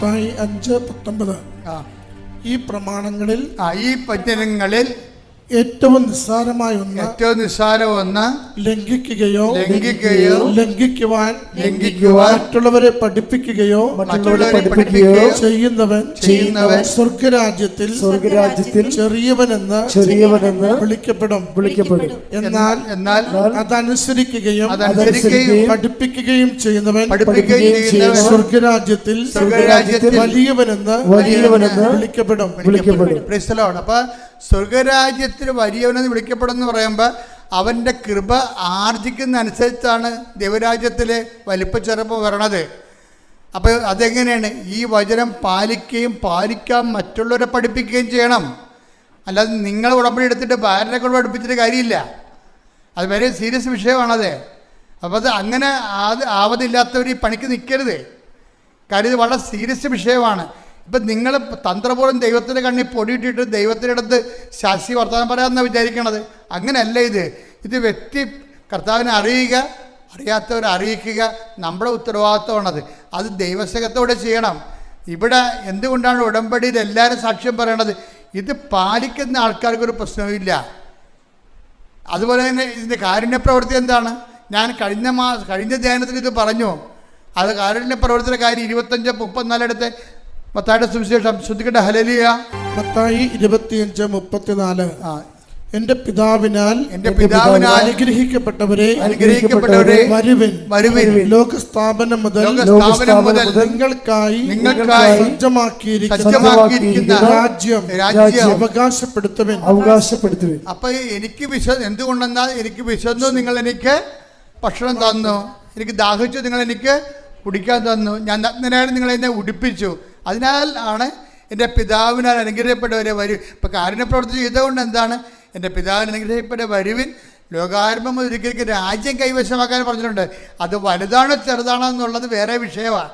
മത്തായി അഞ്ച് പത്തൊമ്പത്. ഈ പ്രമാണങ്ങളിൽ ഈ വചനങ്ങളിൽ ഏറ്റവും നിസ്സാരമായ ഒന്ന് ഏറ്റവും നിസ്സാരം ഒന്ന് ലംഘിക്കുകയോ ലംഘിക്കുകയോ ലംഘിക്കുവാൻ ലംഘിക്കുവാൻ മറ്റുള്ളവരെ പഠിപ്പിക്കുകയോ മറ്റുള്ളവരെ പഠിപ്പിക്കുകയോ ചെയ്യുന്നവൻ ചെയ്യുന്നവൻ സ്വർഗരാജ്യത്തിൽ സ്വർഗരാജ്യത്തിൽ ചെറിയവനെന്ന് ചെറിയവനെന്ന് വിളിക്കപ്പെടും. വിളിക്കപ്പെടും. എന്നാൽ എന്നാൽ അതനുസരിക്കുകയും അതനുസരിക്കുകയും പഠിപ്പിക്കുകയും ചെയ്യുന്നവൻ പഠിപ്പിക്കുകയും സ്വർഗരാജ്യത്തിൽ സ്വർഗരാജ്യത്തിൽ വലിയവനെന്ന് വലിയവനെന്ന് വിളിക്കപ്പെടും. വിളിക്കപ്പെടും. അപ്പൊ സ്വർഗരാജ്യത്തിൽ വലിയവനെന്ന് വിളിക്കപ്പെടുന്നു പറയുമ്പോൾ അവന്റെ കൃപ ആർജിക്കുന്ന അനുസരിച്ചാണ് ദൈവരാജ്യത്തിലെ വലിപ്പച്ചെറുപ്പം വരണത്. അപ്പോൾ അതെങ്ങനെയാണ്? ഈ വചനം പാലിക്കുകയും പാലിക്കാൻ മറ്റുള്ളവരെ പഠിപ്പിക്കുകയും ചെയ്യണം. അല്ലാതെ നിങ്ങൾ ഉടമ്പടി എടുത്തിട്ട് ഭാര്യനെ കൊണ്ട് പഠിപ്പിച്ചിട്ട് കാര്യമില്ല. അത് വളരെ സീരിയസ് വിഷയമാണത്. അപ്പോൾ അത് അങ്ങനെ ആവതില്ലാത്തവർ ഈ പണിക്ക് നിൽക്കരുത് കാര്യം ഇത് വളരെ സീരിയസ് വിഷയമാണ്. ഇപ്പം നിങ്ങൾ തന്ത്രപൂർവം ദൈവത്തിന്റെ കണ്ണിൽ പൊടിയിട്ടിട്ട് ദൈവത്തിന്റെ അടുത്ത് ശാസ്ത്രീയ വർത്തമാനം പറയാമെന്നാണ് വിചാരിക്കണത്? അങ്ങനെയല്ല ഇത്. ഇത് വ്യക്തി കർത്താവിനെ അറിയുക അറിയാത്തവരെ അറിയിക്കുക നമ്മുടെ ഉത്തരവാദിത്വമാണത്. അത് ദൈവസേഖത്തോടെ ചെയ്യണം. ഇവിടെ എന്തുകൊണ്ടാണ് ഉടമ്പടിയിൽ എല്ലാവരും സാക്ഷ്യം പറയണത്? ഇത് പാലിക്കുന്ന ആൾക്കാർക്കൊരു പ്രശ്നവുമില്ല. അതുപോലെ തന്നെ ഇതിന്റെ കാരുണ്യ പ്രവൃത്തി എന്താണ്? ഞാൻ കഴിഞ്ഞ മാ കഴിഞ്ഞ ധ്യാനത്തിൽ ഇത് പറഞ്ഞു. അത് കാരുണ്യ പ്രവൃത്തിയുടെ കാര്യം ഇരുപത്തഞ്ച് മുപ്പത്തിനാലിടത്തെ മത്തായുടെ സുവിശേഷം ശ്രദ്ധിക്കേണ്ട ഹലലിയ മത്തായി ഇരുപത്തിയഞ്ച് മുപ്പത്തിനാല്. ആ. എന്റെ പിതാവിനാൽ എന്റെ പിതാവിനാൽ അനുഗ്രഹിക്കപ്പെട്ടവരെ അനുഗ്രഹിക്കപ്പെട്ടവരെ വരുവിൻ. വരുവിൻ. ലോകസ്ഥാപനം മുതൽ ലോകസ്ഥാപനം മുതൽ നിങ്ങൾക്കായി നിങ്ങൾക്കായി സജ്ജമാക്കിയിരിക്കുന്ന രാജ്യം രാജ്യം അവകാശപ്പെടുത്തുവിൻ. അവകാശപ്പെടുത്തുവിൻ. അപ്പൊ എനിക്ക് വിശ എന്തുകൊണ്ടെന്നാൽ എനിക്ക് വിശന്നു നിങ്ങൾ എനിക്ക് ഭക്ഷണം തന്നു. എനിക്ക് ദാഹിച്ചു നിങ്ങൾ എനിക്ക് കുടിക്കാൻ തന്നു. ഞാൻ നഗ്നനായി നിങ്ങൾ എന്നെ ഉടുപ്പിച്ചു. അതിനാൽ ആണ് എന്റെ പിതാവിനാൽ അനുഗ്രഹപ്പെട്ടവരെ വരും ഇപ്പോൾ കാരുണ്യപ്രവർത്തി ചെയ്തുകൊണ്ട് എന്താണ്? എന്റെ പിതാവിന് അനുഗ്രഹപ്പെട്ട വരുവിൻ ലോകാരംഭം ഒരിക്കലും രാജ്യം കൈവശമാക്കാൻ പറഞ്ഞിട്ടുണ്ട്. അത് വലുതാണോ ചെറുതാണോ എന്നുള്ളത് വേറെ വിഷയമാണ്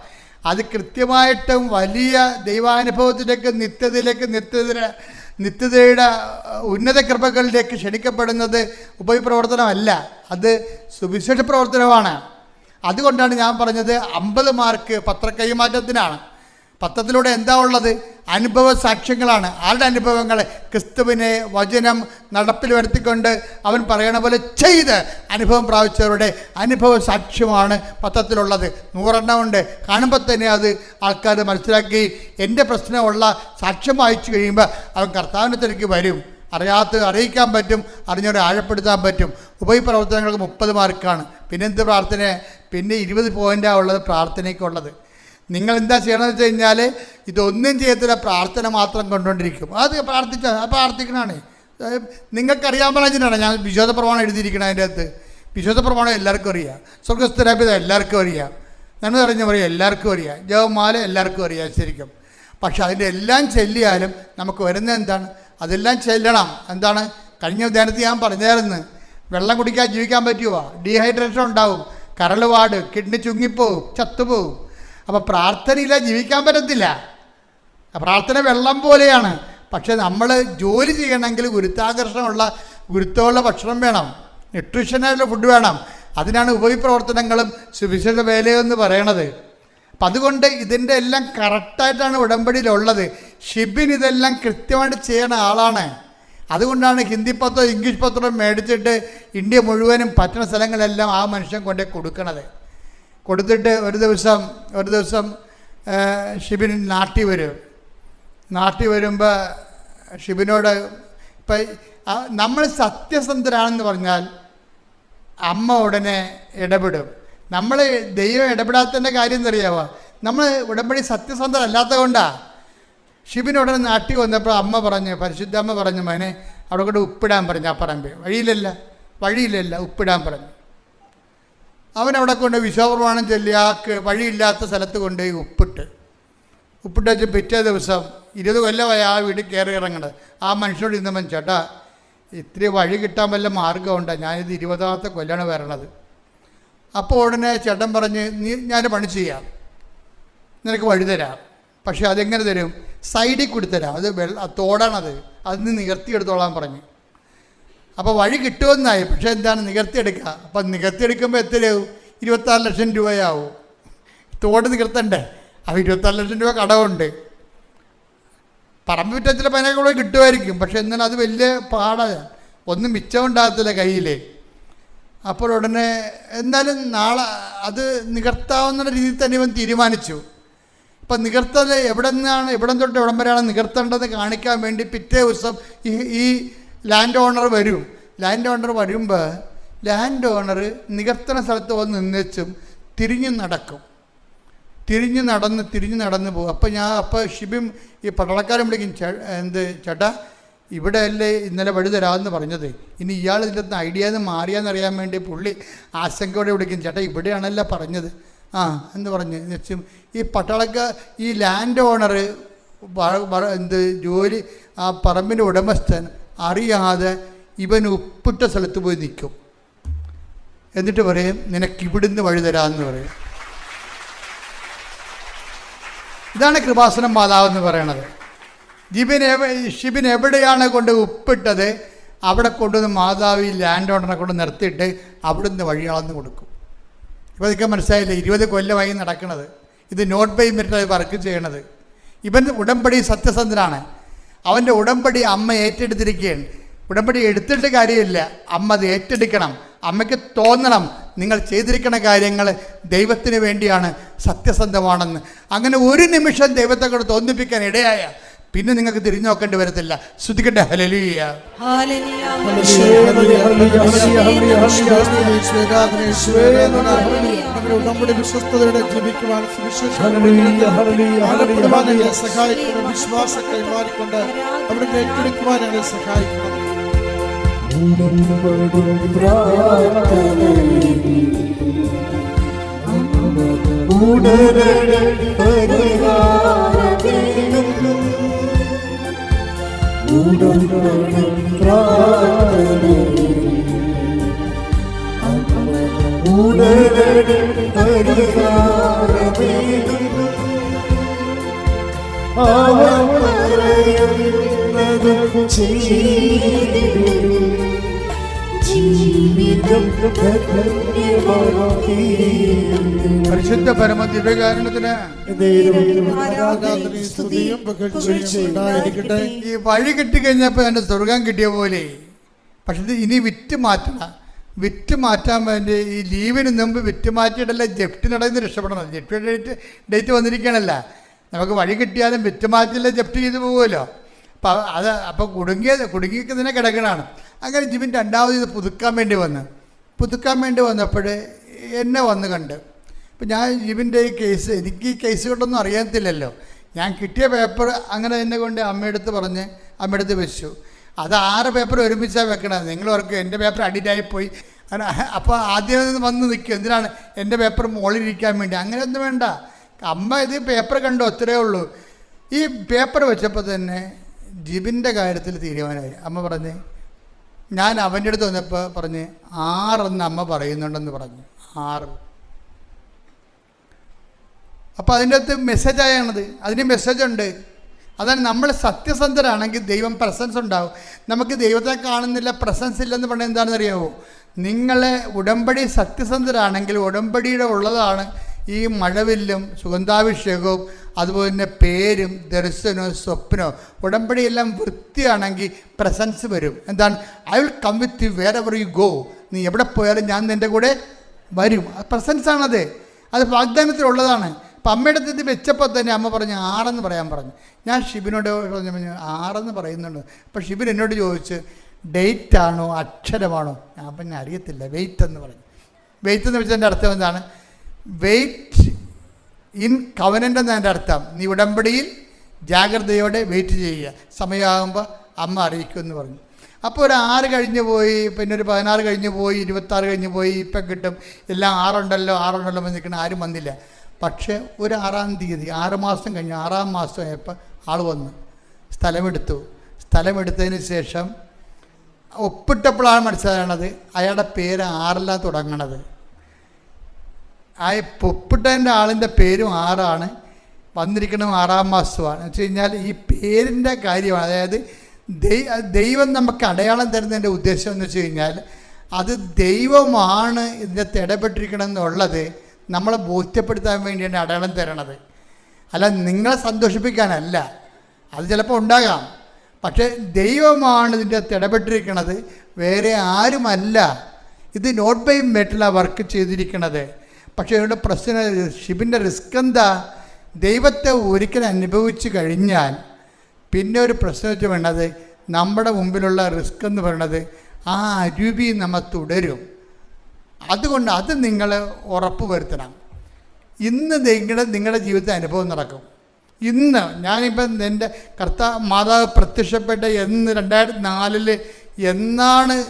അത് കൃത്യമായിട്ടും വലിയ ദൈവാനുഭവത്തിലേക്ക് നിത്യതയിലേക്ക് നിത്യത നിത്യതയുടെ ഉന്നത കൃപകളിലേക്ക് ക്ഷണിക്കപ്പെടുന്നത് ഉപപ്രവർത്തനമല്ല അത് സുവിശേഷ പ്രവർത്തനമാണ്. അതുകൊണ്ടാണ് ഞാൻ പറഞ്ഞത് അമ്പത് മാർക്ക് പത്ര കൈമാറ്റത്തിനാണ് പത്രത്തിലൂടെ എന്താ ഉള്ളത്? അനുഭവ സാക്ഷ്യങ്ങളാണ്. ആരുടെ അനുഭവങ്ങൾ ക്രിസ്തുവിനെ വചനം നടപ്പിൽ വരുത്തിക്കൊണ്ട് അവൻ പറയണ പോലെ ചെയ്ത് അനുഭവം പ്രാപിച്ചവരുടെ അനുഭവ സാക്ഷ്യമാണ് പത്രത്തിലുള്ളത്. നൂറെണ്ണം ഉണ്ട്. കാണുമ്പോൾ തന്നെ അത് ആൾക്കാർ മനസ്സിലാക്കി എന്റെ പ്രശ്നമുള്ള സാക്ഷ്യം വായിച്ചു കഴിയുമ്പോൾ അവൻ കർത്താവിന്റെ തിരക്ക് വരും. അറിയാത്ത അറിയിക്കാൻ പറ്റും അറിഞ്ഞവരെ ആഴപ്പെടുത്താൻ പറ്റും. ഉപപ്രവർത്തനങ്ങൾക്ക് മുപ്പത് മാർക്കാണ്. പിന്നെ എന്ത് പ്രാർത്ഥന? പിന്നെ ഇരുപത് പോയിന്റാണ് ഉള്ളത് പ്രാർത്ഥനയ്ക്കുള്ളത്. നിങ്ങൾ എന്താ ചെയ്യണമെന്ന് വെച്ച് കഴിഞ്ഞാൽ ഇതൊന്നും ചെയ്യത്തില്ല പ്രാർത്ഥന മാത്രം കൊണ്ടുകൊണ്ടിരിക്കും. അത് പ്രാർത്ഥിച്ച പ്രാർത്ഥിക്കണതാണ് നിങ്ങൾക്കറിയാൻ പറഞ്ഞിട്ടാണ് ഞാൻ വിശ്വാസ പ്രമാണം എഴുതിയിരിക്കണം അതിന്റെ അകത്ത്. വിശ്വാസ പ്രമാണം എല്ലാവർക്കും അറിയാം. സ്വർഗസ്ഥരാപിത എല്ലാവർക്കും അറിയാം. നന്മ അറിഞ്ഞ പറയും എല്ലാവർക്കും അറിയാം. ജവമാല എല്ലാവർക്കും അറിയാം ശരിക്കും. പക്ഷെ അതിന്റെ എല്ലാം ചെല്ലിയാലും നമുക്ക് വരുന്നത് എന്താണ്? അതെല്ലാം ചെല്ലണം. എന്താണ്? കഴിഞ്ഞ ധ്യാനത്തിൽ ഞാൻ പറഞ്ഞായിരുന്നു. വെള്ളം കുടിക്കാൻ ജീവിക്കാൻ പറ്റുമോ ഡീഹൈഡ്രേഷൻ ഉണ്ടാവും. വാട് കിഡ്നി ചുങ്ങിപ്പോവും ചത്തുപോവും. അപ്പോൾ പ്രാർത്ഥനയില്ല ജീവിക്കാൻ പറ്റത്തില്ല. പ്രാർത്ഥന വെള്ളം പോലെയാണ്. പക്ഷെ നമ്മൾ ജോലി ചെയ്യണമെങ്കിൽ ഗുരുത്വാകർഷണമുള്ള ഗുരുത്വമുള്ള ഭക്ഷണം വേണം. ന്യൂട്രീഷനായിട്ടുള്ള ഫുഡ് വേണം. അതിനാണ് ഉപവിപ്രവർത്തനങ്ങളും സുവിശേഷ വേലയെന്ന് പറയണത്. അപ്പം അതുകൊണ്ട് ഇതിന്റെ എല്ലാം കറക്റ്റായിട്ടാണ് ഉടമ്പടിയിലുള്ളത്. ഷിബിൻ ഇതെല്ലാം കൃത്യമായിട്ട് ചെയ്യണ ആളാണ്. അതുകൊണ്ടാണ് ഹിന്ദി പത്രം ഇംഗ്ലീഷ് പത്രം മേടിച്ചിട്ട് ഇന്ത്യ മുഴുവനും പറ്റുന്ന സ്ഥലങ്ങളെല്ലാം ആ മനുഷ്യൻ കൊണ്ടേ കൊടുക്കണത്. കൊടുത്തിട്ട് ഒരു ദിവസം ഒരു ദിവസം ഷിബിൻ നാട്ടി വരും. നാട്ടി വരുമ്പോൾ ഷിബിനോട് ഇപ്പം നമ്മൾ സത്യസന്ധരാണെന്ന് പറഞ്ഞാൽ അമ്മ ഉടനെ ഇടപെടും. നമ്മൾ ദൈവം ഇടപെടാത്തതിന്റെ കാര്യം എന്നറിയാമോ നമ്മൾ ഉടമ്പടി സത്യസന്ധരല്ലാത്തത് കൊണ്ടാണ് ഷിബിൻ ഉടനെ വന്നപ്പോൾ അമ്മ പറഞ്ഞു പരിശുദ്ധ അമ്മ പറഞ്ഞു മോനെ അവിടെ കൂടെ ഉപ്പിടാൻ പറഞ്ഞു ആ പറമ്പിൽ. വഴിയിലല്ല വഴിയിലല്ല ഉപ്പിടാൻ പറഞ്ഞു. അവൻ അവിടെ കൊണ്ട് വിശ്വപ്രമാണം ചൊല്ലി ആ വഴിയില്ലാത്ത സ്ഥലത്ത് കൊണ്ടുപോയി ഉപ്പിട്ട്. ഉപ്പിട്ട് വെച്ച് പിറ്റേ ദിവസം ഇരുപത് കൊല്ലമായി ആ വീട് കയറി ഇറങ്ങണത്. ആ മനുഷ്യനോട് ഇന്നവൻ ചേട്ടാ ഇത്തിരി വഴി കിട്ടാൻ വല്ല മാർഗമുണ്ടോ ഞാനിത് ഇരുപതാമത്തെ കൊല്ലാണ് വരണത്. അപ്പോൾ ഉടനെ ചേട്ടൻ പറഞ്ഞ് നീ ഞാൻ പണി ചെയ്യാം. നിനക്ക് വഴി തരാം. പക്ഷേ അതെങ്ങനെ തരും? സൈഡിൽ കൂടി തരാം. അത് വെള്ള തോടാണത്. അത് നീ നികർത്തിയെടുത്തോളാൻ പറഞ്ഞു. അപ്പോൾ വഴി കിട്ടുമെന്നായി. പക്ഷേ എന്താണ്? നികർത്തിയെടുക്കുക. അപ്പം നികത്തിയെടുക്കുമ്പോൾ എത്രയാവും ഇരുപത്താറ് ലക്ഷം രൂപയാവും. തോട് നികർത്തണ്ടേ? അപ്പോൾ ഇരുപത്താറ് ലക്ഷം രൂപ കടമുണ്ട്. പറമ്പ് വിറ്റ ചില പതിനൊക്കെ കൂടെ കിട്ടുമായിരിക്കും. പക്ഷെ എന്നാൽ അത് വലിയ പാടാണ്. ഒന്നും മിച്ചമുണ്ടാകത്തില്ല കയ്യിൽ അപ്പോൾ ഉടനെ എന്നാലും നാളെ അത് നികർത്താവുന്ന രീതിയിൽ തന്നെ ഇവൻ തീരുമാനിച്ചു. ഇപ്പം നികർത്തത് എവിടെ നിന്നാണ് എവിടെ തൊട്ട് എവിടം വരെയാണ് നികർത്തേണ്ടത് കാണിക്കാൻ വേണ്ടി പിറ്റേ ദിവസം ഈ ഈ ലാൻഡ് ഓണർ വരും. ലാൻഡ് ഓണർ വരുമ്പോൾ ലാൻഡ് ഓണർ നികർത്തണ സ്ഥലത്ത് വന്ന് നിന്നേച്ചും തിരിഞ്ഞു നടക്കും. തിരിഞ്ഞ് നടന്ന് തിരിഞ്ഞ് നടന്ന് പോകും. അപ്പോൾ ഞാൻ അപ്പോൾ ഷിബിം ഈ പടളക്കാരൻ വിളിക്കും എന്ത് ചേട്ടാ ഇവിടെ അല്ലേ ഇന്നലെ വഴി തരാമെന്ന് പറഞ്ഞത്. ഇനി ഇയാൾ ഇതിന്റെ അകത്ത് ഐഡിയ എന്ന് മാറിയാന്നറിയാൻ വേണ്ടി പുള്ളി ആശങ്കയോടെ വിളിക്കും ചേട്ടാ ഇവിടെയാണല്ലോ പറഞ്ഞത്. ആ എന്ന് പറഞ്ഞ് എന്നുവെച്ചും ഈ പട്ടാളക്ക ഈ ലാൻഡ് ഓണർ എന്ത് ജോലി ആ പറമ്പിന്റെ ഉടമസ്ഥൻ അറിയാതെ ഇവൻ ഉപ്പിട്ട സ്ഥലത്ത് പോയി നിൽക്കും. എന്നിട്ട് പറയും നിനക്ക് ഇവിടുന്ന് വഴി തരാമെന്ന് പറയും. ഇതാണ് കൃപാസനം മാതാവ് എന്ന് പറയണത്. ജിബിൻ ഷിബിൻ എവിടെയാണ് കൊണ്ട് ഉപ്പിട്ടത്? അവിടെ കൊണ്ടുവന്ന് മാതാവ് ഈ ലാൻഡ് ഓണറെ കൊണ്ട് നിർത്തിയിട്ട് അവിടുന്ന് വഴി കൊടുക്കും. ഇപ്പോൾ ഇതൊക്കെ മനസ്സിലായില്ലേ? ഇരുപത് കൊല്ലമായി നടക്കുന്നത് ഇത് നോട്ട് ബൈ മെറിറ്റ് വർക്ക് ചെയ്യണത്. ഇവൻ ഉടമ്പടി സത്യസന്ധനാണ്. അവന്റെ ഉടമ്പടി അമ്മ ഏറ്റെടുത്തിരിക്കുകയാണ്. ഉടമ്പടി എടുത്തിട്ട് കാര്യമില്ല. അമ്മ അത് ഏറ്റെടുക്കണം. അമ്മയ്ക്ക് തോന്നണം നിങ്ങൾ ചെയ്തിരിക്കുന്ന കാര്യങ്ങൾ ദൈവത്തിന് വേണ്ടിയാണ് സത്യസന്ധമാണെന്ന്. അങ്ങനെ ഒരു നിമിഷം ദൈവത്തെ കൂടെ തോന്നിപ്പിക്കാൻ ഇടയായ പിന്നെ നിങ്ങൾക്ക് തിരിഞ്ഞു നോക്കേണ്ടി വരത്തില്ല. ശ്രദ്ധിക്കട്ടെ ഹലലിയ നമ്മുടെ വിശ്വസ്തയോടെ ജീവിക്കുവാൻ സഹായിക്കുന്ന വിശ്വാസ കൈമാറിക്കൊണ്ട് അവിടെ ഏറ്റെടുക്കുവാൻ ഞങ്ങളെ സഹായിക്കണം ഉടനെ പ്രാർത്ഥനയിൽ പരിഹാരമേകും. അവൻ ചെയ്തിടും. പരിശുദ്ധ പരമ ദിവ്യകാരണത്തിന് ഈ വഴി കിട്ടിക്കഴിഞ്ഞപ്പോൾ എന്റെ സ്വർഗം കിട്ടിയ പോലെ. പക്ഷെ ഇത് ഇനി വിറ്റ് മാറ്റണം. വിറ്റ് മാറ്റാൻ വേണ്ടി ഈ ലീവിന് മുമ്പ് വിറ്റ് മാറ്റിയിട്ടല്ല ജപ്തി നടന്ന് രക്ഷപ്പെടണം. ജപ്തി ഡേറ്റ് ഡേറ്റ് വന്നിരിക്കണല്ല നമുക്ക് വഴി കിട്ടിയാലും വിറ്റ് മാറ്റില്ല ജപ്തി ചെയ്തു പോകുമല്ലോ. അത് അപ്പോൾ കുടുങ്ങിയത് കുടുങ്ങിക്കുന്നതിനെ കിടക്കണാണ്. അങ്ങനെ ജിബിൻ രണ്ടാമത് ഇത് പുതുക്കാൻ വേണ്ടി വന്ന്. പുതുക്കാൻ വേണ്ടി വന്നപ്പോൾ എന്നെ വന്ന് കണ്ട്. ഇപ്പം ഞാൻ ജിബിന്റെ ഈ കേസ് എനിക്ക് ഈ കേസ് കൊണ്ടൊന്നും അറിയത്തില്ലല്ലോ. ഞാൻ കിട്ടിയ പേപ്പർ അങ്ങനെ എന്നെ കൊണ്ട് അമ്മയെടുത്ത് പറഞ്ഞ് അമ്മയെടുത്ത് വെച്ചു. അത് ആറ് പേപ്പർ ഒരുമിച്ചാണ് വെക്കണത്. നിങ്ങൾ ഓർക്കും എന്റെ പേപ്പർ അഡിറ്റായിപ്പോയി അങ്ങനെ അപ്പോൾ ആദ്യം വന്ന് നിൽക്കും. എന്തിനാണ് എന്റെ പേപ്പർ മുകളിലിരിക്കാൻ വേണ്ടി? അങ്ങനെയൊന്നും വേണ്ട. അമ്മ ഇത് പേപ്പർ കണ്ടോ അത്രേ ഉള്ളൂ. ഈ പേപ്പർ വെച്ചപ്പോൾ തന്നെ ജിബിന്റെ കാര്യത്തിൽ തീരുമാനമായി. അമ്മ പറഞ്ഞ് ഞാൻ അവന്റെ അടുത്ത് വന്നപ്പോൾ പറഞ്ഞ് ആറെന്ന് അമ്മ പറയുന്നുണ്ടെന്ന് പറഞ്ഞു. ആറ്. അപ്പോൾ അതിന്റെ അകത്ത് മെസ്സേജായാണത് അതിന് മെസ്സേജ് ഉണ്ട്. അതാണ് നമ്മൾ സത്യസന്ധരാണെങ്കിൽ ദൈവം പ്രസൻസ് ഉണ്ടാവും. നമുക്ക് ദൈവത്തെ കാണുന്നില്ല പ്രസൻസ് ഇല്ലെന്ന് പറഞ്ഞാൽ എന്താണെന്ന് അറിയാമോ നിങ്ങളെ ഉടമ്പടി സത്യസന്ധരാണെങ്കിൽ ഉടമ്പടിയുടെ ഉള്ളതാണ് ഈ മഴവില്ലും സുഗന്ധാഭിഷേകവും അതുപോലെ തന്നെ പേരും ദർശനവും സ്വപ്നവും ഉടമ്പടിയെല്ലാം വൃത്തിയാണെങ്കിൽ പ്രസൻസ് വരും. എന്താണ്? I will come with you wherever you go നീ എവിടെ പോയാലും ഞാൻ നിന്റെ കൂടെ വരും. പ്രസൻസ് ആണത്. അത് വാഗ്ദാനത്തിലുള്ളതാണ്. അപ്പം അമ്മയുടെ അടുത്ത് വെച്ചപ്പോൾ തന്നെ അമ്മ പറഞ്ഞു ആറെന്ന് പറയാൻ പറഞ്ഞു. ഞാൻ ഷിബിനോട് പറഞ്ഞു പറഞ്ഞു ആറെന്ന് പറയുന്നുണ്ട്. അപ്പം ഷിബിൻ എന്നോട് ചോദിച്ച് ഡേറ്റ് ആണോ? അക്ഷരമാണോ? ഞാൻ ഞാൻ അറിയത്തില്ല. വെയിറ്റ് എന്ന് പറഞ്ഞു. വെയിറ്റ് എന്ന് വെച്ചതിന്റെ അർത്ഥം എന്താണ്? വെയിറ്റ് ഇൻ കവനന്റ് എന്നതിന്റെ അർത്ഥം. നീ ഉടമ്പടിയിൽ ജാഗ്രതയോടെ വെയിറ്റ് ചെയ്യുക. സമയമാകുമ്പോൾ അമ്മ അറിയിക്കും എന്ന് പറഞ്ഞു. അപ്പോൾ ഒരു ആറ് കഴിഞ്ഞ് പോയി പിന്നെ ഒരു പതിനാറ് കഴിഞ്ഞ് പോയി ഇരുപത്താറ് കഴിഞ്ഞ് പോയി ഇപ്പം കിട്ടും. എല്ലാം ആറുണ്ടല്ലോ ആറുണ്ടല്ലോ എന്ന് നിൽക്കണം ആരും വന്നില്ല. പക്ഷേ ഒരു ആറാം തീയതി ആറ് മാസം കഴിഞ്ഞ് ആറാം മാസം ആയപ്പോൾ ആൾ വന്നു. സ്ഥലമെടുത്തു. സ്ഥലമെടുത്തതിന് ശേഷം ഒപ്പിട്ടപ്പോഴാണ് മനസ്സിലാകണത് അയാളുടെ പേര് ആറിലാണ് തുടങ്ങണത്. ആ ഒപ്പിട്ടതിന്റെ ആളിന്റെ പേരും ആറാണ് വന്നിരിക്കണം ആറാം മാസമാണ്. വെച്ച് കഴിഞ്ഞാൽ ഈ പേരിന്റെ കാര്യമാണ്. അതായത് ദൈവം നമുക്ക് അടയാളം തരുന്നതിന്റെ ഉദ്ദേശം എന്ന് വെച്ച് കഴിഞ്ഞാൽ അത് ദൈവമാണ് ഇതിന്റെ ഇടപെട്ടിരിക്കണം എന്നുള്ളത് നമ്മളെ ബോധ്യപ്പെടുത്താൻ വേണ്ടിയാണ് അടയാളം തരണത്. അല്ല നിങ്ങളെ സന്തോഷിപ്പിക്കാനല്ല. അത് ചിലപ്പോൾ ഉണ്ടാകാം. പക്ഷേ ദൈവമാണ് ഇതിന്റെ അകത്ത് ഇടപെട്ടിരിക്കുന്നത് വേറെ ആരുമല്ല. ഇത് നോട്ട് ബൈ മെറ്റലാണ് വർക്ക് ചെയ്തിരിക്കുന്നത് പക്ഷേ ഇവിടെ പ്രശ്നം ഷിബിന്റെ റിസ്ക് എന്താ? ദൈവത്തെ ഒരിക്കൽ അനുഭവിച്ചു കഴിഞ്ഞാൽ പിന്നെ ഒരു പ്രശ്നം വെച്ച് വേണ്ടത് നമ്മുടെ മുമ്പിലുള്ള റിസ്ക് എന്ന് പറയുന്നത് ആ അരുവി നമ്മൾ തുടരും. അതുകൊണ്ട് അത് നിങ്ങൾ ഉറപ്പ് വരുത്തണം. ഇന്ന് നിങ്ങളുടെ നിങ്ങളുടെ ജീവിതത്തിൽ അനുഭവം നടക്കും. ഇന്ന് ഞാനിപ്പം എന്റെ കർത്താ മാതാവ് പ്രത്യക്ഷപ്പെട്ട എന്ന് രണ്ടായിരത്തി നാലിൽ എന്നാണ്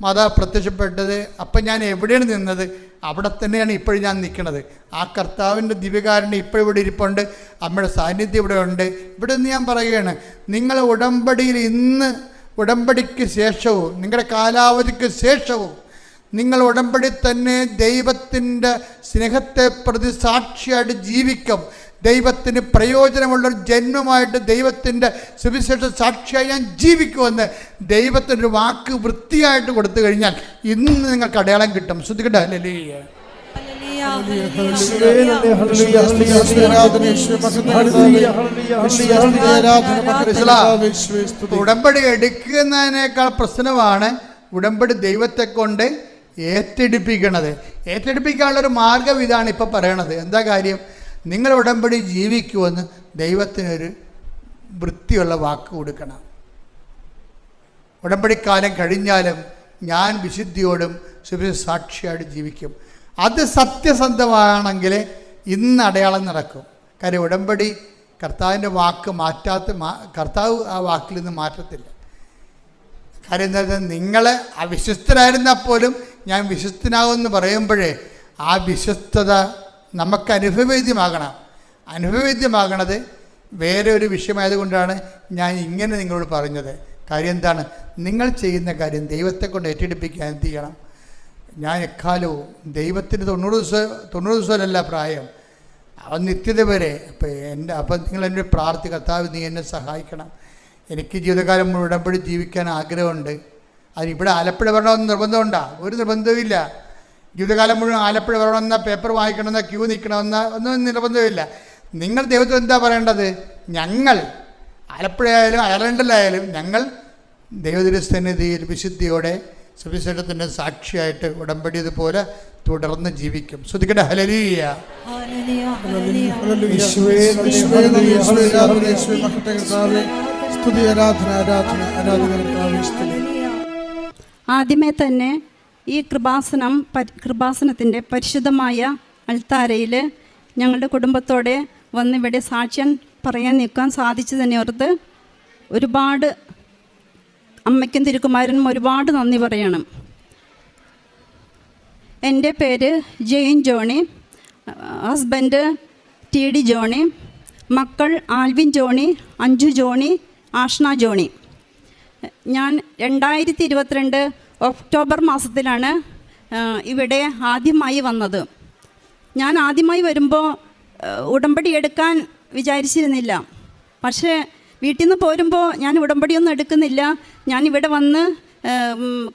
മാതാവ് പ്രത്യക്ഷപ്പെട്ടത് അപ്പം ഞാൻ എവിടെയാണ് നിന്നത്? അവിടെ തന്നെയാണ് ഇപ്പോഴും ഞാൻ നിൽക്കുന്നത്. ആ കർത്താവിന്റെ ദിവ്യകാരന്റെ ഇപ്പോഴും ഇവിടെ ഇരിപ്പുണ്ട്. അമ്മയുടെ സാന്നിധ്യം ഇവിടെ ഉണ്ട്. ഇവിടെ നിന്ന് ഞാൻ പറയുകയാണ് നിങ്ങൾ ഉടമ്പടിയിൽ ഇന്ന് ഉടമ്പടിക്ക് ശേഷവും നിങ്ങളുടെ കാലാവധിക്ക് ശേഷവും നിങ്ങൾ ഉടമ്പടി തന്നെ ദൈവത്തിന്റെ സ്നേഹത്തെ പ്രതി സാക്ഷിയായിട്ട് ജീവിക്കും. ദൈവത്തിന് പ്രയോജനമുള്ളൊരു ജന്മമായിട്ട് ദൈവത്തിന്റെ സുവിശേഷ സാക്ഷിയായി ഞാൻ ജീവിക്കുമെന്ന് ദൈവത്തിനൊരു വാക്ക് വൃത്തിയായിട്ട് കൊടുത്തു കഴിഞ്ഞാൽ ഇന്ന് നിങ്ങൾക്ക് അടയാളം കിട്ടും. ശ്രദ്ധിക്കട്ടെ? അല്ലേ. ഉടമ്പടി എടുക്കുന്നതിനേക്കാൾ പ്രശ്നമാണ് ഉടമ്പടി ദൈവത്തെ കൊണ്ട് ഏറ്റെടുപ്പിക്കണത്. ഏറ്റെടുപ്പിക്കാനുള്ളൊരു മാർഗം ഇതാണ് ഇപ്പോൾ പറയണത്. എന്താ കാര്യം? നിങ്ങൾ ഉടമ്പടി ജീവിക്കുമെന്ന് ദൈവത്തിനൊരു വൃത്തിയുള്ള വാക്ക് കൊടുക്കണം. ഉടമ്പടിക്കാലം കഴിഞ്ഞാലും ഞാൻ വിശുദ്ധിയോടും സാക്ഷിയായിട്ട് ജീവിക്കും. അത് സത്യസന്ധമാണെങ്കിൽ ഇന്ന് അടയാളം നടക്കും. കാര്യം ഉടമ്പടി കർത്താവിന്റെ വാക്ക് മാറ്റാത്ത കർത്താവ് ആ വാക്കിൽ നിന്ന് മാറ്റത്തില്ല. കാര്യം എന്താ വെച്ചാൽ നിങ്ങൾ അവിശ്വസ്തരായിരുന്നാൽ പോലും ഞാൻ വിശ്വസ്തനാകുമെന്ന് പറയുമ്പോഴേ ആ വിശ്വസ്തത നമുക്ക് അനുഭവവേദ്യമാകണം അനുഭവവേദ്യമാകണത് വേറെ ഒരു വിഷയമായതുകൊണ്ടാണ് ഞാൻ ഇങ്ങനെ നിങ്ങളോട് പറഞ്ഞത്. കാര്യം എന്താണ്? നിങ്ങൾ ചെയ്യുന്ന കാര്യം ദൈവത്തെ കൊണ്ട് ഏറ്റെടുപ്പിക്കാൻ എന്ത് ചെയ്യണം? ഞാൻ എക്കാലവും ദൈവത്തിന് തൊണ്ണൂറ് ദിവസം തൊണ്ണൂറ് ദിവസമല്ല പ്രായം. അവൻ നിത്യത വരെ. അപ്പോൾ എന്റെ അപ്പം നിങ്ങൾ എന്നെ പ്രാർത്ഥി കർത്താവ് നീ എന്നെ സഹായിക്കണം. എനിക്ക് ജീവിതകാലം മുഴുവൻ ഉടമ്പടി ജീവിക്കാൻ ആഗ്രഹമുണ്ട്. അതിന് ഇവിടെ ആലപ്പുഴ വരണമെന്ന് നിർബന്ധമുണ്ടോ. ഒരു നിർബന്ധവുമില്ല. ജീവിതകാലം മുഴുവൻ ആലപ്പുഴ വരണമെന്ന പേപ്പർ വായിക്കണമെന്ന ക്യൂ നിൽക്കണമെന്ന ഒന്നും നിർബന്ധമില്ല. നിങ്ങൾ ദൈവത്തിൽ എന്താ പറയേണ്ടത്? ഞങ്ങൾ ആലപ്പുഴയായാലും അയർലൻഡിലായാലും ഞങ്ങൾ ദൈവതിരുസന്നിധിയിൽ വിശുദ്ധിയോടെ സുവിശേഷത്തിന്റെ സാക്ഷിയായിട്ട് ഉടമ്പടി ഇതുപോലെ തുടർന്ന് ജീവിക്കും. ശ്രദ്ധിക്കട്ടെ ഹലരീയ യേശുവേ, യേശുവേ, യേശുവേ, യേശുവേ, മഹത്വം, കർത്താവേ. സ്തുതി ആരാധന ആരാധന ആരാധന കർത്താവേ, സ്തുതി. ആദ്യമേ തന്നെ ഈ കൃപാസനം കൃപാസനത്തിന്റെ പരിശുദ്ധമായ അൾത്താരയിൽ ഞങ്ങളുടെ കുടുംബത്തോടെ വന്ന് ഇവിടെ സാക്ഷ്യം പറയാൻ നിൽക്കാൻ സാധിച്ചു ഓർത്ത് ഒരുപാട് അമ്മയ്ക്കും തിരുക്കുമാരനും ഒരുപാട് നന്ദി പറയണം. എന്റെ പേര് Jain Johny husband T D Johny മക്കൾ Alvin Johny Anju Johny Ashna Johny. ഞാൻ രണ്ടായിരത്തി ഇരുപത്തിരണ്ട് ഒക്ടോബർ മാസത്തിലാണ് ഇവിടെ ആദ്യമായി വന്നത്. ഞാൻ ആദ്യമായി വരുമ്പോൾ ഉടമ്പടി എടുക്കാൻ വിചാരിച്ചിരുന്നില്ല. പക്ഷേ വീട്ടിൽ നിന്ന് പോരുമ്പോൾ ഞാൻ ഉടമ്പടിയൊന്നും എടുക്കുന്നില്ല. ഞാൻ ഇവിടെ വന്ന്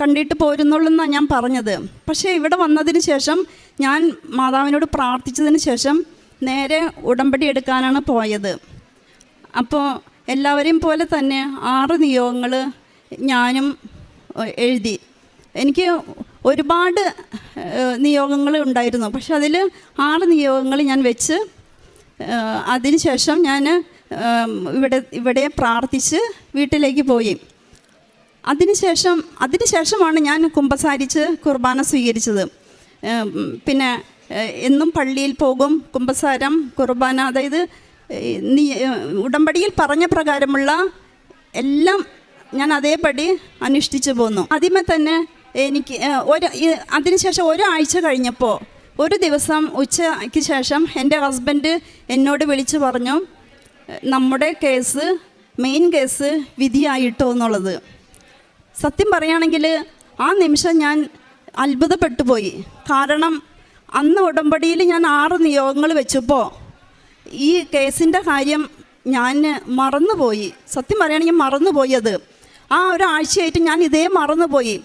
കണ്ടിട്ട് പോരുന്നുള്ളൂ എന്നാണ് ഞാൻ പറഞ്ഞത്. പക്ഷേ ഇവിടെ വന്നതിന് ശേഷം ഞാൻ മാതാവിനോട് പ്രാർത്ഥിച്ചതിന് ശേഷം നേരെ ഉടമ്പടി എടുക്കാനാണ് പോയത്. അപ്പോൾ എല്ലാവരെയും പോലെ തന്നെ ആറ് നിയോഗങ്ങൾ ഞാനും എഴുതി. എനിക്ക് ഒരുപാട് നിയോഗങ്ങൾ ഉണ്ടായിരുന്നു. പക്ഷെ അതിൽ ആറ് നിയോഗങ്ങൾ ഞാൻ വെച്ച് അതിനുശേഷം ഞാൻ ഇവിടെ ഇവിടെ പ്രാർത്ഥിച്ച് വീട്ടിലേക്ക് പോയി. അതിനുശേഷം അതിനുശേഷമാണ് ഞാൻ കുമ്പസാരിച്ച് കുർബാന സ്വീകരിച്ചത്. പിന്നെ എന്നും പള്ളിയിൽ പോകും കുമ്പസാരം കുർബാന അതായത് നീ ഉടമ്പടിയിൽ പറഞ്ഞ പ്രകാരമുള്ള എല്ലാം ഞാൻ അതേപടി അനുഷ്ഠിച്ചു പോന്നു. ആദ്യമേ തന്നെ എനിക്ക് ഒരു അതിനുശേഷം ഒരാഴ്ച കഴിഞ്ഞപ്പോൾ ഒരു ദിവസം ഉച്ചയ്ക്ക് ശേഷം എന്റെ ഹസ്ബൻഡ് എന്നോട് വിളിച്ചു പറഞ്ഞു നമ്മുടെ കേസ് മെയിൻ കേസ് വിധിയായിട്ടോ എന്നുള്ളത്. സത്യം പറയുകയാണെങ്കിൽ ആ നിമിഷം ഞാൻ അത്ഭുതപ്പെട്ടു പോയി കാരണം അന്ന് ഉടമ്പടിയിൽ ഞാൻ ആറ് നിയോഗങ്ങൾ വെച്ചപ്പോൾ ഈ കേസിന്റെ കാര്യം ഞാൻ മറന്നുപോയി. സത്യം പറയുകയാണെങ്കിൽ മറന്നുപോയി അത്. ആ ഒരാഴ്ചയായിട്ട് ഞാൻ ഇതേ മറന്നുപോയി.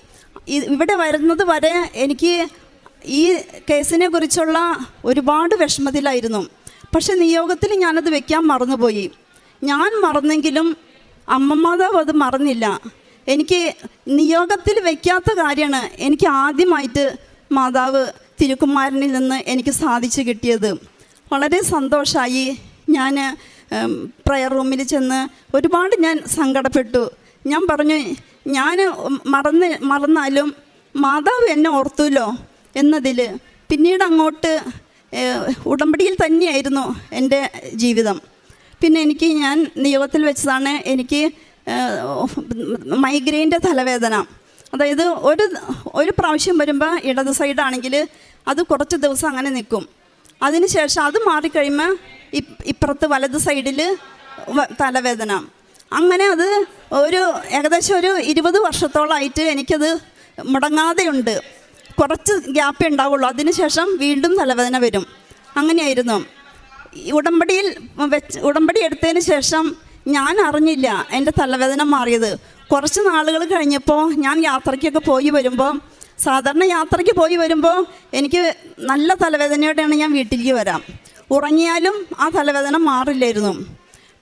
ഇവിടെ വരുന്നത് വരെ എനിക്ക് ഈ കേസിനെ കുറിച്ചുള്ള ഒരുപാട് വിഷമത്തിലായിരുന്നു. പക്ഷെ നിയോഗത്തിൽ ഞാനത് വെക്കാൻ മറന്നുപോയി. ഞാൻ മറന്നെങ്കിലും അമ്മമാതാവ് അത് മറന്നില്ല. എനിക്ക് നിയോഗത്തിൽ വെക്കാത്ത കാര്യമാണ് എനിക്ക് ആദ്യമായിട്ട് മാതാവ് തിരുക്കുമാരനിൽ നിന്ന് എനിക്ക് സാധിച്ചു കിട്ടിയത്. വളരെ സന്തോഷമായി ഞാൻ പ്രയർ റൂമിൽ ചെന്ന് ഒരുപാട് ഞാൻ സങ്കടപ്പെട്ടു. ഞാൻ പറഞ്ഞു ഞാൻ മറന്ന് മറന്നാലും മാതാവ് എന്നെ ഓർത്തുല്ലോ എന്നതിൽ പിന്നീട് അങ്ങോട്ട് ഉടമ്പടിയിൽ തന്നെയായിരുന്നു എന്റെ ജീവിതം. പിന്നെ എനിക്ക് ഞാൻ നിയോഗത്തിൽ വെച്ചതാണ് എനിക്ക് മൈഗ്രെയിന്റെ തലവേദന. അതായത് ഒരു ഒരു പ്രാവശ്യം വരുമ്പോൾ ഇടത് സൈഡാണെങ്കിൽ അത് കുറച്ച് ദിവസം അങ്ങനെ നിൽക്കും അതിനുശേഷം അത് മാറിക്കഴിയുമ്പോൾ ഇപ് ഇപ്പുറത്ത് വലത് സൈഡിൽ തലവേദന. അങ്ങനെ അത് ഒരു ഏകദേശം ഒരു ഇരുപത് വർഷത്തോളമായിട്ട് എനിക്കത് മുടങ്ങാതെയുണ്ട്. കുറച്ച് ഗ്യാപ്പേ ഉണ്ടാവുള്ളൂ. അതിനുശേഷം വീണ്ടും തലവേദന വരും. അങ്ങനെയായിരുന്നു. ഉടമ്പടിയിൽ വെച്ച് ഉടമ്പടി എടുത്തതിന് ശേഷം ഞാൻ അറിഞ്ഞില്ല എന്റെ തലവേദന മാറിയത്. കുറച്ച് നാളുകൾ കഴിഞ്ഞപ്പോൾ ഞാൻ യാത്രയ്ക്കൊക്കെ പോയി വരുമ്പോൾ സാധാരണ യാത്രയ്ക്ക് പോയി വരുമ്പോൾ എനിക്ക് നല്ല തലവേദനയോടെയാണ് ഞാൻ വീട്ടിലേക്ക് വരാം. ഉറങ്ങിയാലും ആ തലവേദന മാറില്ലായിരുന്നു.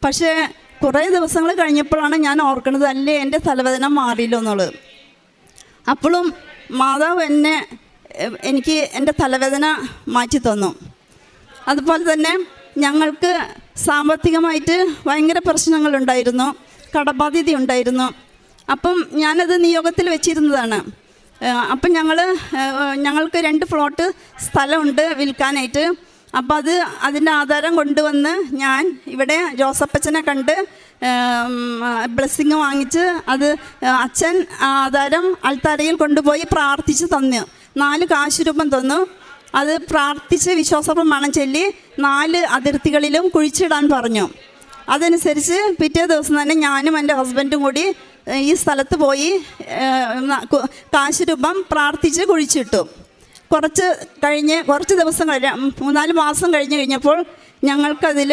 പക്ഷേ കുറേ ദിവസങ്ങൾ കഴിഞ്ഞപ്പോഴാണ് ഞാൻ ഓർക്കുന്നത് അല്ലേ എന്റെ തലവേദന മാറിയില്ലോ എന്നുള്ളത്. അപ്പോഴും മാതാവ് എന്നെ എനിക്ക് എന്റെ തലവേദന മാറ്റി തന്നു. അതുപോലെ തന്നെ ഞങ്ങൾക്ക് സാമ്പത്തികമായിട്ട് ഭയങ്കര പ്രശ്നങ്ങളുണ്ടായിരുന്നു കടബാധ്യത ഉണ്ടായിരുന്നു. അപ്പം ഞാനത് നിയോഗത്തിൽ വെച്ചിരുന്നതാണ്. അപ്പം ഞങ്ങൾ ഞങ്ങൾക്ക് രണ്ട് ഫ്ലോട്ട് സ്ഥലമുണ്ട് വിൽക്കാനായിട്ട്. അപ്പം അത് അതിന്റെ ആധാരം കൊണ്ടുവന്ന് ഞാൻ ഇവിടെ ജോസപ്പച്ചനെ കണ്ട് ബ്ലെസ്സിങ് വാങ്ങിച്ച് അത് അച്ഛൻ ആധാരം അൾത്താരയിൽ കൊണ്ടുപോയി പ്രാർത്ഥിച്ച് തന്നു. നാല് കാശുരൂപം തന്നു. അത് പ്രാർത്ഥിച്ച് വിശ്വാസപ്രമാണം ചൊല്ലി നാല് അതിർത്തികളിലും കുഴിച്ചിടാൻ പറഞ്ഞു. അതനുസരിച്ച് പിറ്റേ ദിവസം തന്നെ ഞാനും എന്റെ ഹസ്ബൻഡും കൂടി ഈ സ്ഥലത്ത് പോയി കാശുരൂപം പ്രാർത്ഥിച്ച് കുഴിച്ചിട്ടു. കുറച്ച് കഴിഞ്ഞ് കുറച്ച് ദിവസം കഴിഞ്ഞ മൂന്നാൽ മാസം കഴിഞ്ഞ് കഴിഞ്ഞപ്പോൾ ഞങ്ങൾക്കതിൽ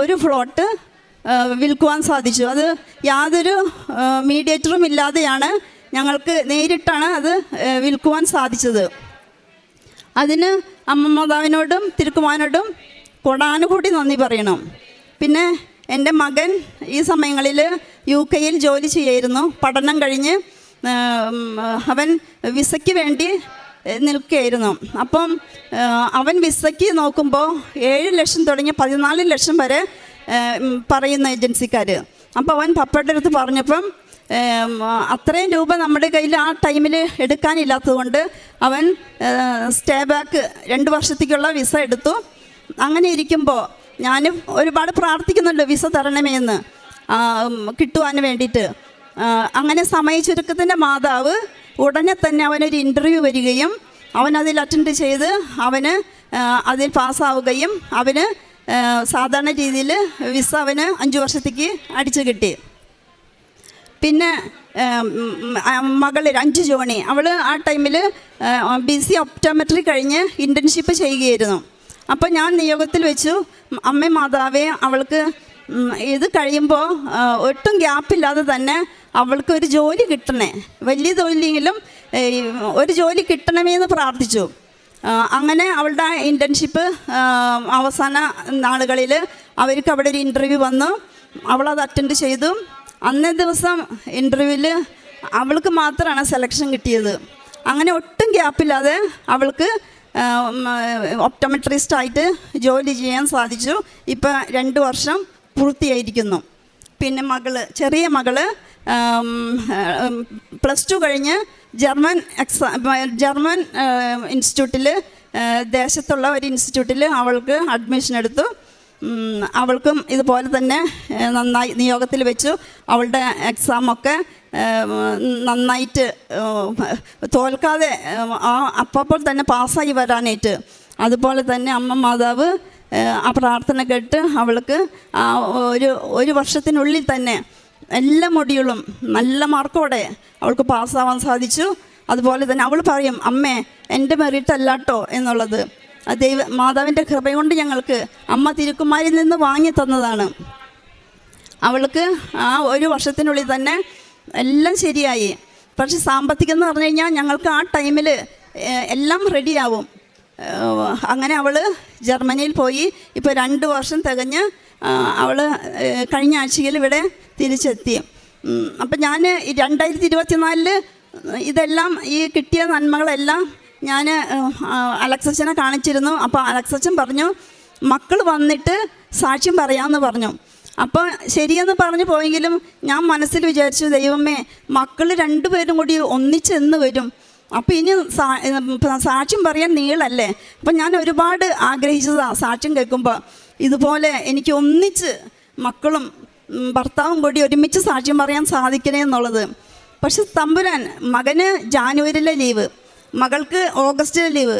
ഒരു ഫ്ലോട്ട് വിൽക്കുവാൻ സാധിച്ചു. അത് യാതൊരു മീഡിയേറ്ററും ഇല്ലാതെയാണ് ഞങ്ങൾക്ക് നേരിട്ടാണ് അത് വിൽക്കുവാൻ സാധിച്ചത്. അതിന് അമ്മമാതാവിനോടും തിരുക്കുമാനോടും കൊടാനുകൂടി നന്ദി പറയണം. പിന്നെ എന്റെ മകൻ ഈ സമയങ്ങളിൽ യു കെയിൽ ജോലി ചെയ്യായിരുന്നു. പഠനം കഴിഞ്ഞ് അവൻ വിസയ്ക്ക് വേണ്ടി നിൽക്കുകയായിരുന്നു. അപ്പം അവൻ വിസയ്ക്ക് നോക്കുമ്പോൾ ഏഴ് ലക്ഷം തുടങ്ങി പതിനാല് ലക്ഷം വരെ പറയുന്ന ഏജൻസിക്കാർ അപ്പോൾ അവൻ പപ്പയുടെ അടുത്ത് പറഞ്ഞപ്പം അത്രയും രൂപ നമ്മുടെ കയ്യിൽ ആ ടൈമിൽ എടുക്കാനില്ലാത്തതുകൊണ്ട് അവൻ സ്റ്റേ ബാക്ക് രണ്ട് വർഷത്തേക്കുള്ള വിസ എടുത്തു. അങ്ങനെ ഇരിക്കുമ്പോൾ ഞാനും ഒരുപാട് പ്രാർത്ഥിക്കുന്നുണ്ട് വിസ തരണമേ എന്ന് കിട്ടുവാൻ വേണ്ടിയിട്ട്. അങ്ങനെ സമയ ചുരുക്കത്തിന്റെ മാതാവ് ഉടനെ തന്നെ അവനൊരു ഇന്റർവ്യൂ വരികയും അവൻ അതിൽ അറ്റൻഡ് ചെയ്ത് അവന് അതിൽ പാസ്സാവുകയും അവന് സാധാരണ രീതിയിൽ വിസ അവന് അഞ്ച് വർഷത്തേക്ക് അടിച്ചു കിട്ടി. പിന്നെ മകൾ അഞ്ച് ജോണി. അവൾ ആ ടൈമിൽ ബി സി ഒപ്റ്റോമെട്രി കഴിഞ്ഞ് ഇന്റേൺഷിപ്പ് ചെയ്യുകയായിരുന്നു. അപ്പോൾ ഞാൻ നിയോഗത്തിൽ വെച്ചു അമ്മ മാതാവേ അവൾക്ക് ഇത് കഴിയുമ്പോൾ ഒട്ടും ഗ്യാപ്പില്ലാതെ തന്നെ അവൾക്ക് ഒരു ജോലി കിട്ടണേ. വലിയ ജോലിയെങ്കിലും ഒരു ജോലി കിട്ടണമേ എന്ന് പ്രാർത്ഥിച്ചു അങ്ങനെ അവളുടെ ഇന്റേൺഷിപ്പ് അവസാന നാളുകളിൽ അവർക്ക് അവിടെ ഒരു ഇന്റർവ്യൂ വന്നു. അവളത് അറ്റൻഡ് ചെയ്തു. അന്നേ ദിവസം ഇന്റർവ്യൂവിൽ അവൾക്ക് മാത്രമാണ് സെലക്ഷൻ കിട്ടിയത്. അങ്ങനെ ഒട്ടും ഗ്യാപ്പില്ലാതെ അവൾക്ക് ഒപ്റ്റോമെട്രിസ്റ്റായിട്ട് ജോലി ചെയ്യാൻ സാധിച്ചു. ഇപ്പം രണ്ട് വർഷം പൂർത്തിയായിരിക്കുന്നു. പിന്നെ മകൾ ചെറിയ മകൾ പ്ലസ് ടു കഴിഞ്ഞ് ജർമ്മൻ എക്സാ ജർമ്മൻ ഇൻസ്റ്റിറ്റ്യൂട്ടിൽ ദേശത്തുള്ള ഒരു ഇൻസ്റ്റിറ്റ്യൂട്ടിൽ അവൾക്ക് അഡ്മിഷൻ എടുത്തു. അവൾക്കും ഇതുപോലെ തന്നെ നന്നായി നിയോഗത്തിൽ വെച്ചു. അവളുടെ എക്സാമൊക്കെ നന്നായിട്ട് തോൽക്കാതെ ആ അപ്പോൾ തന്നെ പാസ്സായി വരാനായിട്ട്. അതുപോലെ തന്നെ അമ്മ മാതാവ് ആ പ്രാർത്ഥന കേട്ട് അവൾക്ക് ആ ഒരു ഒരു വർഷത്തിനുള്ളിൽ തന്നെ എല്ലാ മൊഡ്യൂളും നല്ല മാർക്കോടെ അവൾക്ക് പാസ്സാവാൻ സാധിച്ചു. അതുപോലെ തന്നെ അവൾ പറയും അമ്മേ എന്റെ മെറിറ്റ് അല്ലാട്ടോ എന്നുള്ളത് ദൈവ മാതാവിന്റെ കൃപ കൊണ്ട് ഞങ്ങൾക്ക് അമ്മ തിരുക്കുമാരിൽ നിന്ന് വാങ്ങി തന്നതാണ്. അവൾക്ക് ആ ഒരു വർഷത്തിനുള്ളിൽ തന്നെ എല്ലാം ശരിയായി. പക്ഷെ സാമ്പത്തികം എന്ന് പറഞ്ഞു കഴിഞ്ഞാൽ ഞങ്ങൾക്ക് ആ ടൈമിൽ എല്ലാം റെഡിയാവും. അങ്ങനെ അവൾ ജർമ്മനിയിൽ പോയി. ഇപ്പോൾ രണ്ട് വർഷം തികഞ്ഞ് അവൾ കഴിഞ്ഞ ആഴ്ചയിൽ ഇവിടെ തിരിച്ചെത്തി. അപ്പം ഞാൻ രണ്ടായിരത്തി ഇരുപത്തിനാലിൽ ഇതെല്ലാം ഈ കിട്ടിയ നന്മകളെല്ലാം ഞാൻ അലക്സച്ചനെ കാണിച്ചിരുന്നു. അപ്പോൾ അലക്സച്ചൻ പറഞ്ഞു മക്കൾ വന്നിട്ട് സാക്ഷ്യം പറയാമെന്ന് പറഞ്ഞു. അപ്പോൾ ശരിയെന്ന് പറഞ്ഞു പോയെങ്കിലും ഞാൻ മനസ്സിൽ വിചാരിച്ചു ദൈവമേ മക്കൾ രണ്ടുപേരും കൂടി ഒന്നിച്ചെന്ന് വരും. അപ്പോൾ ഇനി സാക്ഷ്യം പറയാൻ നീളല്ലേ? അപ്പം ഞാൻ ഒരുപാട് ആഗ്രഹിച്ചതാണ് സാക്ഷ്യം കേൾക്കുമ്പോൾ ഇതുപോലെ എനിക്ക് ഒന്നിച്ച് മക്കളും ഭർത്താവും കൂടി ഒരുമിച്ച് സാക്ഷ്യം പറയാൻ സാധിക്കണേ എന്നുള്ളത്. പക്ഷെ തമ്പുരാൻ മകന് ജാനുവരിയിലെ ലീവ് മകൾക്ക് ഓഗസ്റ്റിലെ ലീവ്.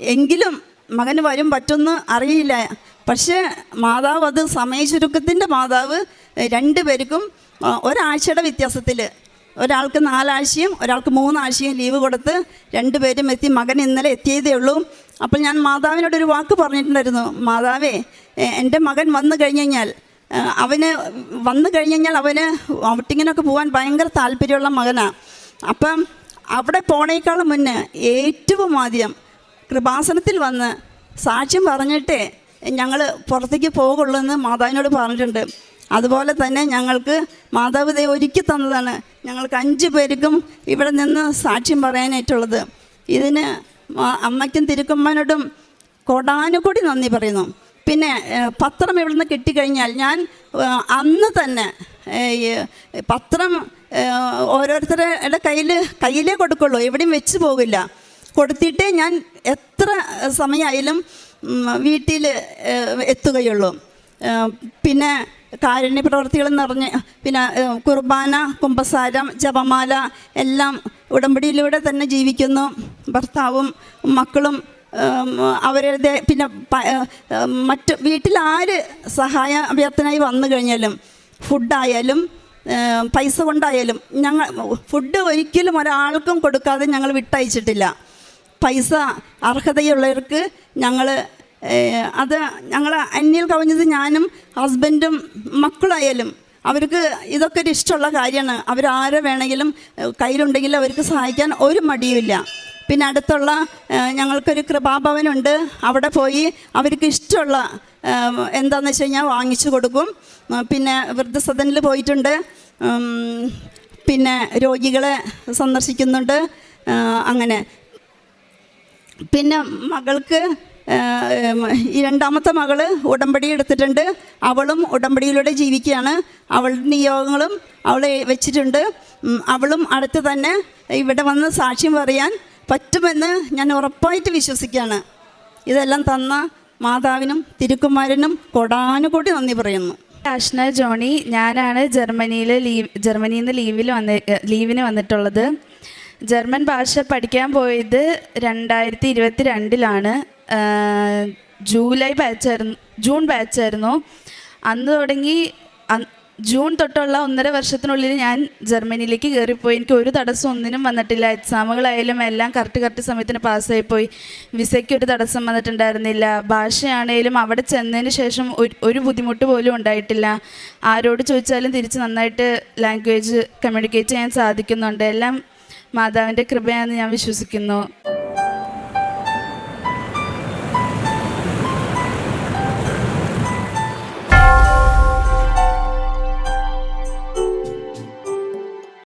എങ്കിലും മകന് വരും പറ്റുമെന്ന് അറിയില്ല. പക്ഷേ മാതാവ് അത് സമയ ചുരുക്കത്തിന്റെ മാതാവ് രണ്ടുപേർക്കും ഒരാഴ്ചയുടെ വ്യത്യാസത്തിൽ ഒരാൾക്ക് നാലാഴ്ചയും ഒരാൾക്ക് മൂന്നാഴ്ചയും ലീവ് കൊടുത്ത് രണ്ടുപേരും എത്തി മകൻ ഇന്നലെ എത്തിയതേ ഉള്ളൂ. അപ്പോൾ ഞാൻ മാതാവിനോടൊരു വാക്ക് പറഞ്ഞിട്ടുണ്ടായിരുന്നു. മാതാവേ എന്റെ മകൻ വന്നു കഴിഞ്ഞു കഴിഞ്ഞാൽ അവന് വന്നു കഴിഞ്ഞു കഴിഞ്ഞാൽ അവന് ഔട്ടിങ്ങിനൊക്കെ പോകാൻ ഭയങ്കര താല്പര്യമുള്ള മകനാണ് അപ്പം അവിടെ പോണേക്കാളും മുന്നേ ഏറ്റവും ആദ്യം കൃപാസനത്തിൽ വന്ന് സാക്ഷ്യം പറഞ്ഞിട്ടേ ഞങ്ങൾ പുറത്തേക്ക് പോകുള്ളൂ എന്ന് മാതാവിനോട് പറഞ്ഞിട്ടുണ്ട്. അതുപോലെ തന്നെ ഞങ്ങൾക്ക് മാതാപിതാ ഒരുക്കി തന്നതാണ്. ഞങ്ങൾക്ക് അഞ്ച് പേർക്കും ഇവിടെ നിന്ന് സാക്ഷ്യം പറയാനായിട്ടുള്ളത്. ഇതിന് അമ്മയ്ക്കും തിരുക്കമ്മനോടും കൊടാനുകൂടി നന്ദി പറയുന്നു. പിന്നെ പത്രം ഇവിടുന്ന് കിട്ടിക്കഴിഞ്ഞാൽ ഞാൻ അന്ന് തന്നെ പത്രം ഓരോരുത്തരുടെ കയ്യിൽ കയ്യിലേ കൊടുക്കുള്ളൂ. എവിടെയും വെച്ച് പോകില്ല. കൊടുത്തിട്ടേ ഞാൻ എത്ര സമയമായാലും വീട്ടിൽ എത്തുകയുള്ളൂ. പിന്നെ കാരുണ്യ പ്രവർത്തികൾ നിറഞ്ഞ് പിന്നെ കുർബാന കുംഭസാരം ജപമാല എല്ലാം ഉടമ്പടിയിലൂടെ തന്നെ ജീവിക്കുന്നു. ഭർത്താവും മക്കളും അവരുടെ പിന്നെ മറ്റു വീട്ടിൽ ആര് സഹായ അഭ്യർത്ഥനയായി വന്നു കഴിഞ്ഞാലും ഫുഡായാലും പൈസ കൊണ്ടായാലും ഞങ്ങൾ ഫുഡ് ഒരിക്കലും ഒരാൾക്കും കൊടുക്കാതെ ഞങ്ങൾ വിട്ടയച്ചിട്ടില്ല. പൈസ അർഹതയുള്ളവർക്ക് ഞങ്ങൾ അത് ഞങ്ങൾ അന്യൽ കവിഞ്ഞത് ഞാനും ഹസ്ബൻഡും മക്കളായാലും അവർക്ക് ഇതൊക്കെ ഒരു ഇഷ്ടമുള്ള കാര്യമാണ്. അവരാരെ വേണമെങ്കിലും കയ്യിലുണ്ടെങ്കിൽ അവർക്ക് സഹായിക്കാൻ ഒരു മടിയുമില്ല. പിന്നെ അടുത്തുള്ള ഞങ്ങൾക്കൊരു കൃപാഭവനുണ്ട്. അവിടെ പോയി അവർക്ക് ഇഷ്ടമുള്ള എന്താണെന്ന് വെച്ച് കഴിഞ്ഞാൽ വാങ്ങിച്ചു കൊടുക്കും. പിന്നെ വൃദ്ധസദനിൽ പോയിട്ടുണ്ട്. പിന്നെ രോഗികളെ സന്ദർശിക്കുന്നുണ്ട്. അങ്ങനെ. പിന്നെ മകൾക്ക് ഈ രണ്ടാമത്തെ മകൾ ഉടമ്പടി എടുത്തിട്ടുണ്ട്. അവളും ഉടമ്പടിയിലൂടെ ജീവിക്കുകയാണ്. അവളുടെ നിയോഗങ്ങളും അവൾ വെച്ചിട്ടുണ്ട്. അവളും അടുത്ത് തന്നെ ഇവിടെ വന്ന് സാക്ഷ്യം പറയാൻ പറ്റുമെന്ന് ഞാൻ ഉറപ്പായിട്ട് വിശ്വസിക്കുകയാണ്. ഇതെല്ലാം തന്ന മാതാവിനും തിരുക്കുമാരനും കൊടാനുകൂടി നന്ദി പറയുന്നു. അഷ്ന ജോണി ഞാനാണ് ജർമ്മനിയിൽ ലീവ് ജർമ്മനിയിൽ നിന്ന് ലീവിൽ വന്ന് ലീവിന് വന്നിട്ടുള്ളത്. ജർമ്മൻ ഭാഷ പഠിക്കാൻ പോയത് രണ്ടായിരത്തി ഇരുപത്തി രണ്ടിലാണ് ജൂലൈ ബാച്ചായിരുന്നു ജൂൺ ബാച്ചായിരുന്നു അന്ന് തുടങ്ങി ജൂൺ തൊട്ടുള്ള ഒന്നര വർഷത്തിനുള്ളിൽ ഞാൻ ജർമ്മനിയിലേക്ക് കയറിപ്പോയി. എനിക്ക് ഒരു തടസ്സം ഒന്നിനും വന്നിട്ടില്ല. എക്സാമുകളായാലും എല്ലാം കറക്റ്റ് കറക്റ്റ് സമയത്തിന് പാസ്സായിപ്പോയി വിസയ്ക്ക് ഒരു തടസ്സം വന്നിട്ടുണ്ടായിരുന്നില്ല. ഭാഷയാണേലും അവിടെ ചെന്നതിന് ശേഷം ഒരു ബുദ്ധിമുട്ട് പോലും ഉണ്ടായിട്ടില്ല. ആരോട് ചോദിച്ചാലും തിരിച്ച് നന്നായിട്ട് ലാംഗ്വേജ് കമ്മ്യൂണിക്കേറ്റ് ചെയ്യാൻ സാധിക്കുന്നുണ്ട്. എല്ലാം മാതാവിന്റെ കൃപയാണെന്ന് ഞാൻ വിശ്വസിക്കുന്നു.